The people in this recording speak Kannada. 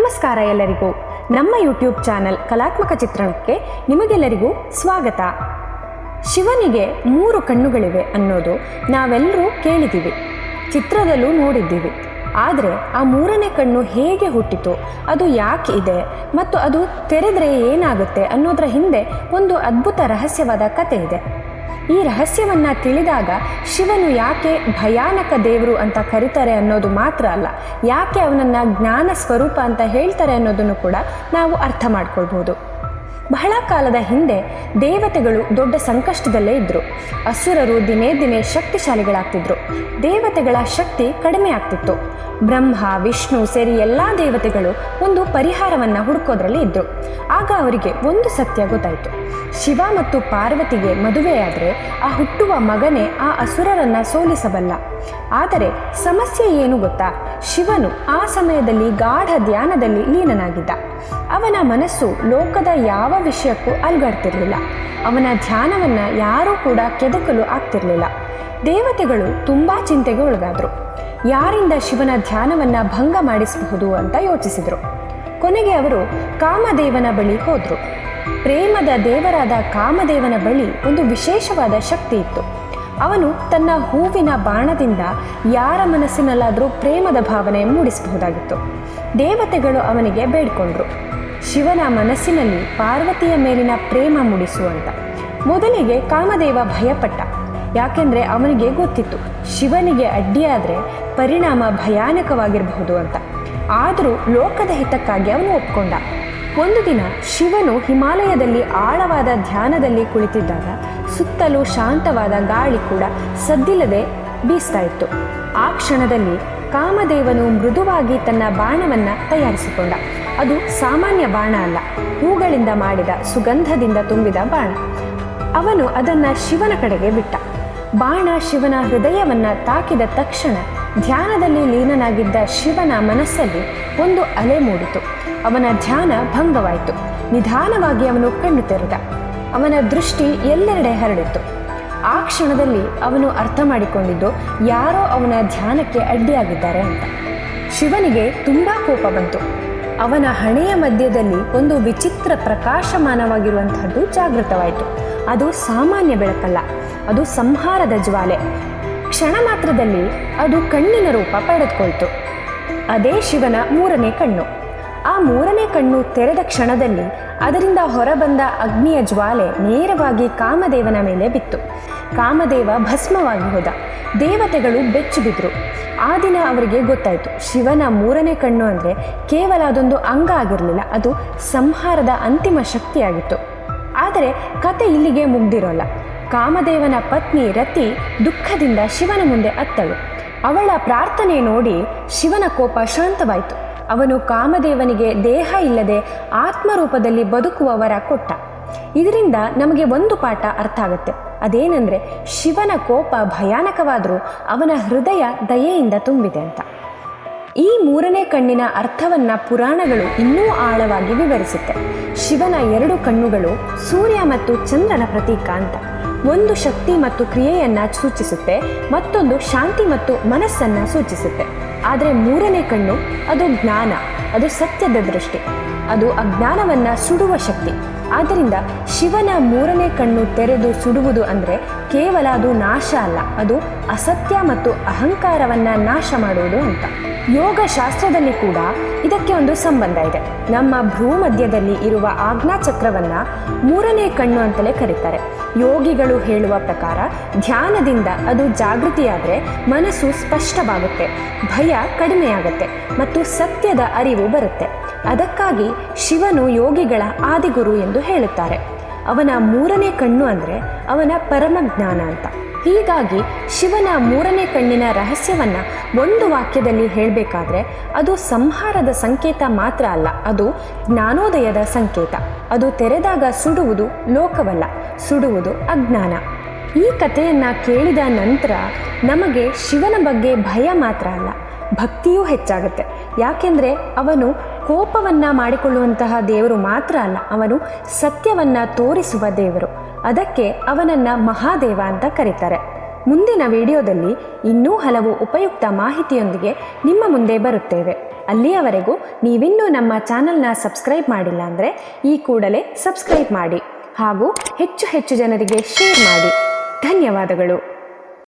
ನಮಸ್ಕಾರ ಎಲ್ಲರಿಗೂ. ನಮ್ಮ ಯೂಟ್ಯೂಬ್ ಚಾನಲ್ ಕಲಾತ್ಮಕ ಚಿತ್ರಣಕ್ಕೆ ನಿಮಗೆಲ್ಲರಿಗೂ ಸ್ವಾಗತ. ಶಿವನಿಗೆ ಮೂರು ಕಣ್ಣುಗಳಿವೆ ಅನ್ನೋದು ನಾವೆಲ್ಲರೂ ಕೇಳಿದ್ದೀವಿ. ಚಿತ್ರದಲ್ಲೂ ನೋಡಿದ್ದೀವಿ. ಆದರೆ ಆ ಮೂರನೇ ಕಣ್ಣು ಹೇಗೆ ಹುಟ್ಟಿತು, ಅದು ಯಾಕೆ ಇದೆ, ಮತ್ತು ಅದು ತೆರೆದರೆ ಏನಾಗುತ್ತೆ ಅನ್ನೋದರ ಹಿಂದೆ ಒಂದು ಅದ್ಭುತ ರಹಸ್ಯವಾದ ಕತೆ ಇದೆ. ಈ ರಹಸ್ಯವನ್ನ ತಿಳಿದಾಗ ಶಿವನು ಯಾಕೆ ಭಯಾನಕ ದೇವರು ಅಂತ ಕರೀತಾರೆ ಅನ್ನೋದು ಮಾತ್ರ ಅಲ್ಲ, ಯಾಕೆ ಅವನನ್ನ ಜ್ಞಾನ ಸ್ವರೂಪ ಅಂತ ಹೇಳ್ತಾರೆ ಅನ್ನೋದನ್ನು ಕೂಡ ನಾವು ಅರ್ಥ ಮಾಡ್ಕೊಳ್ಬಹುದು ಬಹಳ ಕಾಲದ ಹಿಂದೆ ದೇವತೆಗಳು ದೊಡ್ಡ ಸಂಕಷ್ಟದಲ್ಲೇ ಇದ್ದರು ಅಸುರರು ದಿನೇ ದಿನೇ ಶಕ್ತಿಶಾಲಿಗಳಾಗ್ತಿದ್ರು. ದೇವತೆಗಳ ಶಕ್ತಿ ಕಡಿಮೆ ಆಗ್ತಿತ್ತು. ಬ್ರಹ್ಮ, ವಿಷ್ಣು ಸೇರಿ ಎಲ್ಲ ದೇವತೆಗಳು ಒಂದು ಪರಿಹಾರವನ್ನು ಹುಡುಕೋದ್ರಲ್ಲಿ ಇದ್ದರು ಆಗ ಅವರಿಗೆ ಒಂದು ಸತ್ಯ ಗೊತ್ತಾಯಿತು. ಶಿವ ಮತ್ತು ಪಾರ್ವತಿಗೆ ಮದುವೆಯಾದರೆ ಆ ಹುಟ್ಟುವ ಮಗನೇ ಆ ಅಸುರರನ್ನ ಸೋಲಿಸಬಲ್ಲ. ಆದರೆ ಸಮಸ್ಯೆ ಏನು ಗೊತ್ತಾ? ಶಿವನು ಆ ಸಮಯದಲ್ಲಿ ಗಾಢ ಧ್ಯಾನದಲ್ಲಿ ಲೀನನಾಗಿದ್ದ. ಅವನ ಮನಸ್ಸು ಲೋಕದ ಯಾವ ವಿಷಯಕ್ಕೂ ಅಲ್ಗಾಡ್ತಿರ್ಲಿಲ್ಲ. ಅವನ ಧ್ಯಾನವನ್ನು ಯಾರೂ ಕೂಡ ಕೆದಕಲು ಆಗ್ತಿರ್ಲಿಲ್ಲ. ದೇವತೆಗಳು ತುಂಬ ಚಿಂತೆಗೆ ಒಳಗಾದರು. ಯಾರಿಂದ ಶಿವನ ಧ್ಯಾನವನ್ನು ಭಂಗ ಮಾಡಿಸಬಹುದು ಅಂತ ಯೋಚಿಸಿದರು. ಕೊನೆಗೆ ಅವರು ಕಾಮದೇವನ ಬಳಿ ಹೋದರು. ಪ್ರೇಮದ ದೇವರಾದ ಕಾಮದೇವನ ಬಳಿ ಒಂದು ವಿಶೇಷವಾದ ಶಕ್ತಿ ಇತ್ತು. ಅವನು ತನ್ನ ಹೂವಿನ ಬಾಣದಿಂದ ಯಾರ ಮನಸ್ಸಿನಲ್ಲಾದರೂ ಪ್ರೇಮದ ಭಾವನೆ ಮೂಡಿಸಬಹುದಾಗಿತ್ತು. ದೇವತೆಗಳು ಅವನಿಗೆ ಬೇಡ್ಕೊಂಡ್ರು. ಶಿವನ ಮನಸ್ಸಿನಲ್ಲಿ ಪಾರ್ವತಿಯ ಮೇಲಿನ ಪ್ರೇಮ ಮೂಡಿಸುವಂತ. ಮೊದಲಿಗೆ ಕಾಮದೇವ ಭಯಪಟ್ಟ. ಯಾಕೆಂದ್ರೆ ಅವನಿಗೆ ಗೊತ್ತಿತ್ತು, ಶಿವನಿಗೆ ಅಡ್ಡಿಯಾದರೆ ಪರಿಣಾಮ ಭಯಾನಕವಾಗಿರಬಹುದು ಅಂತ. ಆದರೂ ಲೋಕದ ಹಿತಕ್ಕಾಗಿ ಅವನು ಒಪ್ಕೊಂಡ. ಒಂದು ದಿನ ಶಿವನು ಹಿಮಾಲಯದಲ್ಲಿ ಆಳವಾದ ಧ್ಯಾನದಲ್ಲಿ ಕುಳಿತಿದ್ದಾಗ ಸುತ್ತಲೂ ಶಾಂತವಾದ ಗಾಳಿ ಕೂಡ ಸದ್ದಿಲ್ಲದೆ ಬೀಸ್ತಾ ಇತ್ತು. ಆ ಕ್ಷಣದಲ್ಲಿ ಕಾಮದೇವನು ಮೃದುವಾಗಿ ತನ್ನ ಬಾಣವನ್ನು ತಯಾರಿಸಿಕೊಂಡ. ಅದು ಸಾಮಾನ್ಯ ಬಾಣ ಅಲ್ಲ. ಹೂಗಳಿಂದ ಮಾಡಿದ ಸುಗಂಧದಿಂದ ತುಂಬಿದ ಬಾಣ. ಅವನು ಅದನ್ನು ಶಿವನ ಕಡೆಗೆ ಬಿಟ್ಟ. ಬಾಣ ಶಿವನ ಹೃದಯವನ್ನ ತಾಕಿದ ತಕ್ಷಣ ಧ್ಯಾನದಲ್ಲಿ ಲೀನನಾಗಿದ್ದ ಶಿವನ ಮನಸ್ಸಲ್ಲಿ ಒಂದು ಅಲೆ ಮೂಡಿತು. ಅವನ ಧ್ಯಾನ ಭಂಗವಾಯಿತು. ನಿಧಾನವಾಗಿ ಅವನು ಕಣ್ಣು ತೆರೆದ. ಅವನ ದೃಷ್ಟಿ ಎಲ್ಲೆಡೆ ಹರಡಿತ್ತು. ಆ ಕ್ಷಣದಲ್ಲಿ ಅವನು ಅರ್ಥ ಮಾಡಿಕೊಂಡಿದ್ದು, ಯಾರೋ ಅವನ ಧ್ಯಾನಕ್ಕೆ ಅಡ್ಡಿಯಾಗಿದ್ದಾರೆ ಅಂತ. ಶಿವನಿಗೆ ತುಂಬಾ ಕೋಪ ಬಂತು. ಅವನ ಹಣೆಯ ಮಧ್ಯದಲ್ಲಿ ಒಂದು ವಿಚಿತ್ರ ಪ್ರಕಾಶಮಾನವಾಗಿರುವಂತಹದ್ದು ಜಾಗೃತವಾಯಿತು. ಅದು ಸಾಮಾನ್ಯ ಬೆಳಕಲ್ಲ, ಅದು ಸಂಹಾರದ ಜ್ವಾಲೆ. ಕ್ಷಣ ಮಾತ್ರದಲ್ಲಿ ಅದು ಕಣ್ಣಿನ ರೂಪ ಪಡೆದುಕೊಳ್ತು. ಅದೇ ಶಿವನ ಮೂರನೇ ಕಣ್ಣು. ಆ ಮೂರನೇ ಕಣ್ಣು ತೆರೆದ ಕ್ಷಣದಲ್ಲಿ ಅದರಿಂದ ಹೊರಬಂದ ಅಗ್ನಿಯ ಜ್ವಾಲೆ ನೇರವಾಗಿ ಕಾಮದೇವನ ಮೇಲೆ ಬಿತ್ತು. ಕಾಮದೇವ ಭಸ್ಮವಾಗಿ ಹೋದ. ದೇವತೆಗಳು ಬೆಚ್ಚು ಬಿದ್ರು. ಆ ದಿನ ಅವರಿಗೆ ಗೊತ್ತಾಯಿತು. ಶಿವನ ಮೂರನೇ ಕಣ್ಣು ಅಂದರೆ ಕೇವಲ ಅದೊಂದು ಅಂಗ ಆಗಿರಲಿಲ್ಲ. ಅದು ಸಂಹಾರದ ಅಂತಿಮ ಶಕ್ತಿಯಾಗಿತ್ತು. ಆದರೆ ಕತೆ ಇಲ್ಲಿಗೆ ಮುಗ್ದಿರೋಲ್ಲ. ಕಾಮದೇವನ ಪತ್ನಿ ರತಿ ದುಃಖದಿಂದ ಶಿವನ ಮುಂದೆ ಅತ್ತಳು. ಅವಳ ಪ್ರಾರ್ಥನೆ ನೋಡಿ ಶಿವನ ಕೋಪ ಶಾಂತವಾಯಿತು. ಅವನು ಕಾಮದೇವನಿಗೆ ದೇಹ ಇಲ್ಲದೆ ಆತ್ಮರೂಪದಲ್ಲಿ ಬದುಕುವವರ ಕೊಟ್ಟ. ಇದರಿಂದ ನಮಗೆ ಒಂದು ಪಾಠ ಅರ್ಥ ಆಗುತ್ತೆ. ಅದೇನೆಂದರೆ, ಶಿವನ ಕೋಪ ಭಯಾನಕವಾದರೂ ಅವನ ಹೃದಯ ದಯೆಯಿಂದ ತುಂಬಿದೆ ಅಂತ. ಈ ಮೂರನೇ ಕಣ್ಣಿನ ಅರ್ಥವನ್ನ ಪುರಾಣಗಳು ಇನ್ನೂ ಆಳವಾಗಿ ವಿವರಿಸುತ್ತೆ. ಶಿವನ ಎರಡು ಕಣ್ಣುಗಳು ಸೂರ್ಯ ಮತ್ತು ಚಂದ್ರನ ಪ್ರತೀಕ ಅಂತ. ಒಂದು ಶಕ್ತಿ ಮತ್ತು ಕ್ರಿಯೆಯನ್ನು ಸೂಚಿಸುತ್ತೆ, ಮತ್ತೊಂದು ಶಾಂತಿ ಮತ್ತು ಮನಸ್ಸನ್ನು ಸೂಚಿಸುತ್ತೆ. ಆದರೆ ಮೂರನೇ ಕಣ್ಣು ಅದು ಜ್ಞಾನ ಅದು ಸತ್ಯದ ದೃಷ್ಟಿ. ಅದು ಅಜ್ಞಾನವನ್ನು ಸುಡುವ ಶಕ್ತಿ. ಆದ್ದರಿಂದ ಶಿವನ ಮೂರನೇ ಕಣ್ಣು ತೆರೆದು ಸುಡುವುದು ಅಂದರೆ ಕೇವಲ ಅದು ನಾಶ ಅಲ್ಲ, ಅದು ಅಸತ್ಯ ಮತ್ತು ಅಹಂಕಾರವನ್ನ ನಾಶ ಮಾಡುವುದು ಅಂತ. ಯೋಗ ಶಾಸ್ತ್ರದಲ್ಲಿ ಕೂಡ ಇದಕ್ಕೆ ಒಂದು ಸಂಬಂಧ ಇದೆ. ನಮ್ಮ ಭೂಮಧ್ಯದಲ್ಲಿ ಇರುವ ಆಜ್ಞಾ ಚಕ್ರವನ್ನ ಮೂರನೇ ಕಣ್ಣು ಅಂತಲೇ ಕರೀತಾರೆ. ಯೋಗಿಗಳು ಹೇಳುವ ಪ್ರಕಾರ ಧ್ಯಾನದಿಂದ ಅದು ಜಾಗೃತಿಯಾದರೆ ಮನಸ್ಸು ಸ್ಪಷ್ಟವಾಗುತ್ತೆ, ಭಯ ಕಡಿಮೆಯಾಗುತ್ತೆ ಮತ್ತು ಸತ್ಯದ ಅರಿವು ಬರುತ್ತೆ. ಅದಕ್ಕಾಗಿ ಶಿವನು ಯೋಗಿಗಳ ಆದಿಗುರು ಎಂದು ಹೇಳುತ್ತಾರೆ. ಅವನ ಮೂರನೇ ಕಣ್ಣು ಅಂದರೆ ಅವನ ಪರಮಜ್ಞಾನ ಅಂತ. ಹೀಗಾಗಿ ಶಿವನ ಮೂರನೇ ಕಣ್ಣಿನ ರಹಸ್ಯವನ್ನ ಒಂದು ವಾಕ್ಯದಲ್ಲಿ ಹೇಳಬೇಕಾದ್ರೆ ಅದು ಸಂಹಾರದ ಸಂಕೇತ ಮಾತ್ರ ಅಲ್ಲ, ಅದು ಜ್ಞಾನೋದಯದ ಸಂಕೇತ. ಅದು ತೆರೆದಾಗ ಸುಡುವುದು ಲೋಕವಲ್ಲ, ಸುಡುವುದು ಅಜ್ಞಾನ. ಈ ಕಥೆಯನ್ನು ಕೇಳಿದ ನಂತರ ನಮಗೆ ಶಿವನ ಬಗ್ಗೆ ಭಯ ಮಾತ್ರ ಅಲ್ಲ, ಭಕ್ತಿಯೂ ಹೆಚ್ಚಾಗುತ್ತೆ. ಯಾಕೆಂದರೆ ಅವನು ಕೋಪವನ್ನ ಮಾಡಿಕೊಳ್ಳುವಂತಹ ದೇವರು ಮಾತ್ರ ಅಲ್ಲ, ಅವನು ಸತ್ಯವನ್ನ ತೋರಿಸುವ ದೇವರು. ಅದಕ್ಕೆ ಅವನನ್ನ ಮಹಾದೇವ ಅಂತ ಕರೀತಾರೆ. ಮುಂದಿನ ವಿಡಿಯೋದಲ್ಲಿ ಇನ್ನೂ ಹಲವು ಉಪಯುಕ್ತ ಮಾಹಿತಿಯೊಂದಿಗೆ ನಿಮ್ಮ ಮುಂದೆ ಬರುತ್ತೇವೆ. ಅಲ್ಲಿಯವರೆಗೂ ನೀವಿನ್ನೂ ನಮ್ಮ ಚಾನಲ್ನ ಸಬ್ಸ್ಕ್ರೈಬ್ ಮಾಡಿಲ್ಲ ಅಂದರೆ ಈ ಕೂಡಲೇ ಸಬ್ಸ್ಕ್ರೈಬ್ ಮಾಡಿ ಹಾಗೂ ಹೆಚ್ಚು ಹೆಚ್ಚು ಜನರಿಗೆ ಶೇರ್ ಮಾಡಿ. ಧನ್ಯವಾದಗಳು.